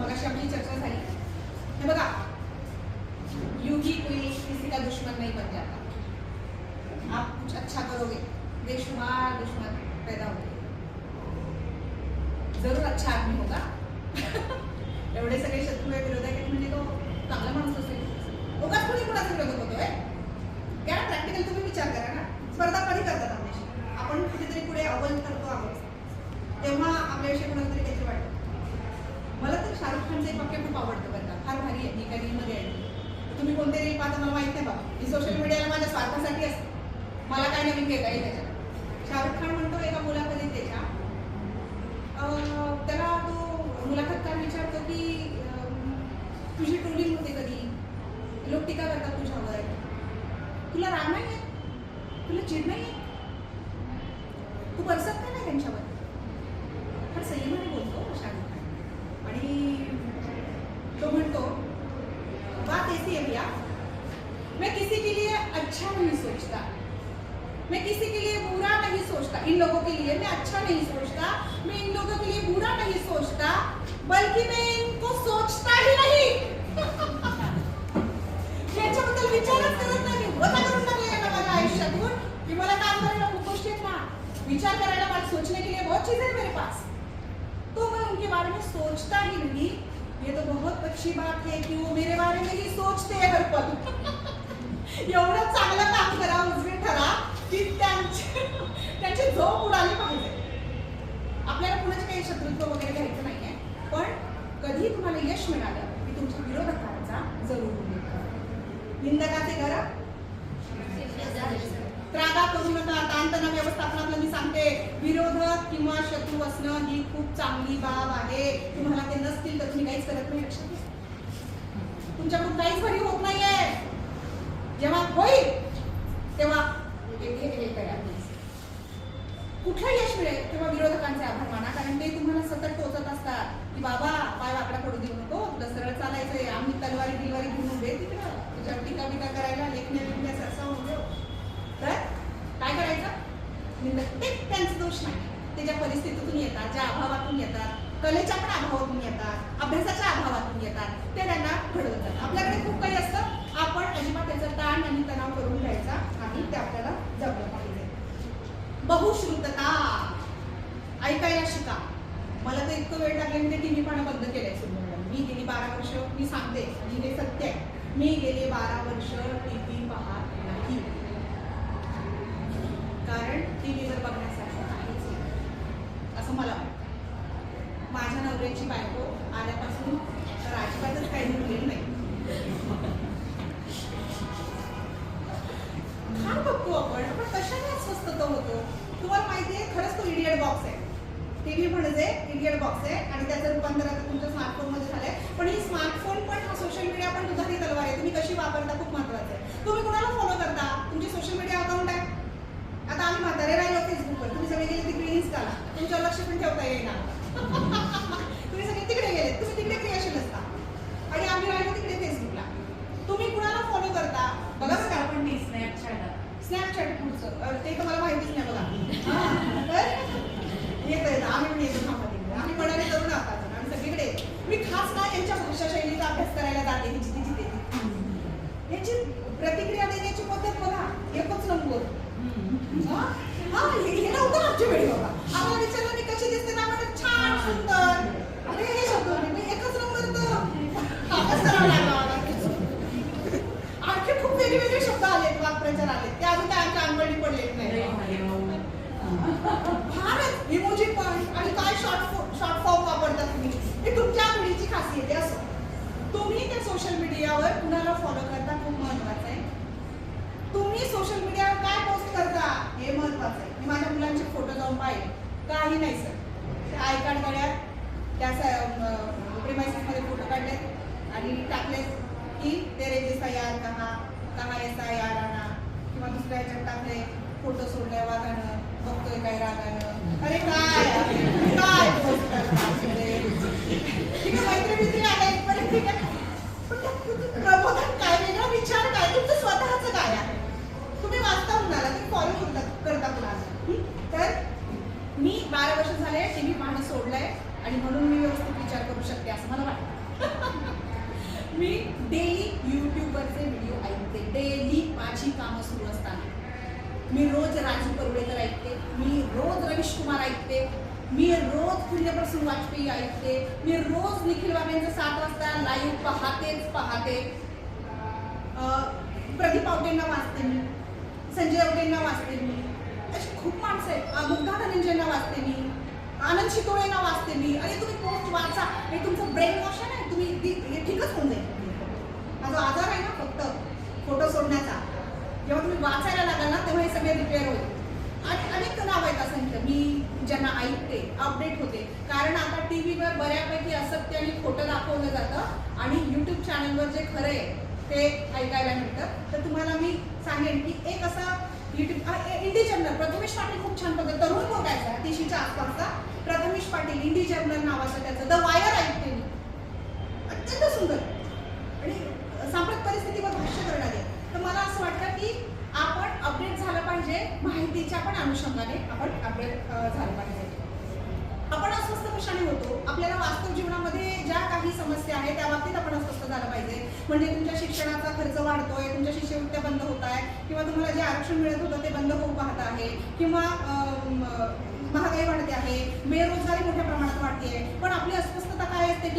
मग अशी आपली चर्चा झाली. हे बघा. युगी कोई किसी का दुश्मन नहीं बन जाता. आप कुछ अच्छा करोगे. बेशुमार दुश्मन पैदा होते. जरूर अच्छा आदमी होगा. एवढे सगळे शत्रू आहे विरोध आहे म्हणजे तो चांगला माणूस असेल. उगाच कोणी कुणाचा विरोध होतोय घ्या प्रॅक्टिकल तुम्ही विचार करा ना. स्पर्धा कधी करतात आपल्याशी? आपण कुठेतरी पुढे अव्वल करतो आहोत. तेव्हा आपल्याविषयी तरी तर एक वाक्य खूप आवडतं बरं का. फार भारी आहे. मी काही रीलमध्ये आहे तुम्ही कोणते रील पाहता मला माहीत नाही बाबा मी सोशल मीडियाला माझ्या स्वार्थासाठी असते. मला काय नवीन घेता येईल त्याच्यात? शाहरुख खान म्हणतो एका मुलाखतीत त्याच्या. अं, त्याला तो मुलाखतकार विचारतो की तुझी ट्रोलिंग होते कधी? लोक टीका करतात तुझ्यावर. तुला राग नाही आहे तुला चिड नाही आहे तू बरसत का नाही त्यांच्यावर? फार संयमाने बोलतो शाहरुख खान. आणि तो म्हणतो बात ऐसी है भैया, मैं किसी के लिए अच्छा नहीं सोचता। मैं किसी के लिए बुरा नहीं सोचता। इन लोगों के लिए मैं अच्छा नहीं सोचता। मैं इन लोगों के लिए बुरा नहीं सोचता, बल्कि मैं इनको सोचता ही नहीं। की मला काम करायला विचार करायला मला सोचने के लिए बहुत चीज़ें मेरे पास. तो मैं उनके बारे में सोचता ही नहीं. ये तो बहुत अच्छी बात है कि वो मेरे बारे में ही सोचते हैं हर पल। एवढं चांगलं काम करा उजवे ठरा की त्यांची त्यांची झोप उडाली पाहिजे. आपल्याला कुणाचे काही शत्रुत्व वगैरे घ्यायचं नाहीये पण कधी तुम्हाला यश मिळालं की तुमच्या विरोधकांचा जरूर उल्लेख करा. निंदकाचे घर? त्रागा करू नका ताणतणाव व्यवस्थापनातलं मी सांगते विरोधक किंवा शत्रू असणं ही खूप चांगली बाब आहे तुम्हाला ते नसतील तर तुम्ही काहीच करत नाही लक्षात घ्या. तुमच्याकडून काहीच घरी होत नाहीये. जेव्हा होईल तेव्हा कुठलं यश मिळेल? तेव्हा विरोधकांचे आभार माना कारण ते तुम्हाला सतत टोचत असतात. की बाबा पाय वाकडा पडू देऊ नको तुला सरळ चालायचंय. आम्ही तलवारी बिलवारी घेऊन दे तिकडं. तुझ्या टीका बिका करायला लेखण्या बिकण्यास असं होऊ देऊ तर काय करायचं? निंदक ते त्यांचा दोष नाही. ते ज्या परिस्थितीतून येतात ज्या अभावातून येतात कलेच्या पण अभावातून येतात अभ्यासाच्या अभावातून येतात. ते त्यांना घडवतात. आपल्याकडे खूप काही असतं. आपण अजिबात त्याचा ताण आणि तणाव करून घ्यायचा आणि ते आपल्याला जपलं पाहिजे. बहुश्रुतता. ऐकायला शिका. मला तर इतकं वेळ लागले मी ते टीव्ही पाहणं बंद केलंय सुरू मी गेली बारा वर्ष मी सांगते आणि हे सत्य आहे. मी गेले बारा वर्ष टीव्ही पाहत नाही. कारण टीव्हीवर बघण्यासारखं काहीच असं मला वाटतं. माझ्या बायको आल्यापासून तर अजिबातच काही निघलेलं नाही. फार बघतो आपण. पण कशाने अस्वस्थ होतो? तुम्हाला माहिती आहे खरंच तो इडियट बॉक्स आहे. टीव्ही म्हणजे इडियट बॉक्स आहे. आणि त्याचं रूपांतर आता तुमच्या स्मार्टफोनमध्ये झालंय. पण ही स्मार्टफोन पण हा सोशल मीडिया पण दुधारी तलवार आहे. तुम्ही कशी वापरता खूप महत्वाचं आहे. तुम्ही कुणाला फॉलो करता? तुमची सोशल मीडिया अकाउंट आहे. आता आम्ही म्हातारे राहिलो फेसबुकवर तुम्ही सगळे गेले तिकडे इन्स्टाला तुमच्यावर लक्ष पण ठेवता येईना तुम्ही सगळे तिकडे गेले तुम्ही तिकडे क्रिएशन असता आणि आम्ही राहिलो तिकडे फेसबुकला तुम्ही कुणाला फॉलो करता? बघा बघा का पण मी स्नॅपचॅट स्नॅपचॅट पुढचं ते तर मला माहितीच नाही बघा. तर येतं येतं आम्ही पण येतो थांबा आम्ही म्हणाले तरुण आहात आम्ही सगळीकडे मी खास ना यांच्या भाषा शैलीचा अभ्यास करायला जाते ही जिथे जिथे याची प्रतिक्रिया देण्याची पद्धत बघा. एकच नंबर. हा हा, हे हे नव्हतं आमच्या वेळी बाबा आम्हाला विचारलं मी कशी दिसते ना म्हणत छान सुंदर अरे हे शब्द होते मी एकच नंबर तर अभ्यास करावा लागला मला. आणखी खूप वेगळे वेगळे शब्द आलेत वाक्प्रचार आलेत ते अजून आमच्या अंगवळणी पडलेत नाही. फारच इमोजी पण आणि काय शॉर्ट शॉर्ट फॉर्म वापरता तुम्ही? हे तुमच्या पिढीची खासियत आहे असं. तुम्ही त्या सोशल मीडियावर कुणाला फॉलो करता खूप महत्वाचं आहे. तुम्ही सोशल मीडियावर काय पोस्ट करता हे महत्वाचं आहे. मी माझ्या मुलांचे फोटो जाऊन पाहिले. काही नाही सर आय कार्ड काढ्यात त्या प्रिमायसेसमध्ये फोटो काढलेत. आणि टाकले की तेरे जैसा यार कहा कहा ऐसा यार आना किंवा दुसऱ्या ह्याच्यात टाकले फोटो सोडले वागाणं बघतोय काय रागानं. अरे काय? काय? ठीक आहे मैत्री मित्री आले बरं ठीक आहे. पण प्रबोधन काय वेगळा विचार काय? तुमचं स्वतःचं काय आहे? तुम्ही वाचता कुणाला तुम्ही फॉलो करता करता कुणाला? तर मी बारा बारा वर्ष झाले टी व्ही पाहणं सोडलंय आणि म्हणून मी व्यवस्थित विचार करू शकते असं मला वाटतं. मी डेली यूट्यूबवरचे व्हिडिओ मी रोज राजू करवडेकर ऐकते मी रोज रवीश कुमार ऐकते मी रोज पुण्यप्रसून वाजपेयी ऐकते मी रोज निखिल बाबेंचं सात वाजता लाईव्ह पाहतेच पाहते. प्रदीप आवटेंना वाचते मी संजय आवटेंना वाचते मी अशी खूप माणसं आहेत. मुग्धा धनंजयना वाचते मी आनंद शितोळेंना वाचते मी. अरे तुम्ही पोस्ट वाचा. हे तुमचं ब्रेन वॉश आहे ना? तुम्ही ती- हे ठीकच होऊन जाईल. माझा आजार आहे ना फक्त. तुम्ही वाचायला लागाल ना तेव्हा हे सगळे रिपेअर होईल. आणि अनेक नाव आहेत असंख्य मी ज्यांना ऐकते अपडेट होते. कारण आता टी व्हीवर बऱ्यापैकी असत्य आणि खोटं दाखवलं जातं. आणि यूट्यूब चॅनलवर जे खरं आहे ते ऐकायला मिळतं. तर तुम्हाला मी सांगेन की एक असा YouTube indie journal Prathamesh Patil खूप छान पद्धत तरुण बघायचा तीशीच्या आसपासचा. प्रथमेश पाटील इंडी जर्नल नावाचं त्याचं. द वायर ऐकते मी. अत्यंत सुंदर. आणि सांप्रत परिस्थितीवर भाष्य करणारे. तर मला असं वाटतं की आपण अपडेट झालं पाहिजे माहितीच्या पण अनुषंगाने आपण अपडेट झालं पाहिजे. आपण अस्वस्थ कशाने होतो? आपल्याला वास्तव जीवनामध्ये ज्या काही समस्या आहेत त्या बाबतीत आपण अस्वस्थ झालं पाहिजे. म्हणजे तुमच्या शिक्षणाचा खर्च वाढतोय तुमच्या शिष्यवृत्त्या बंद होत आहे किंवा तुम्हाला जे आरक्षण मिळत होतं ते बंद होऊ पाहत आहे किंवा महागाई वाढते आहे बेरोजगारी मोठ्या प्रमाणात वाढते आहे पण आपली अस्वस्थता काय असते की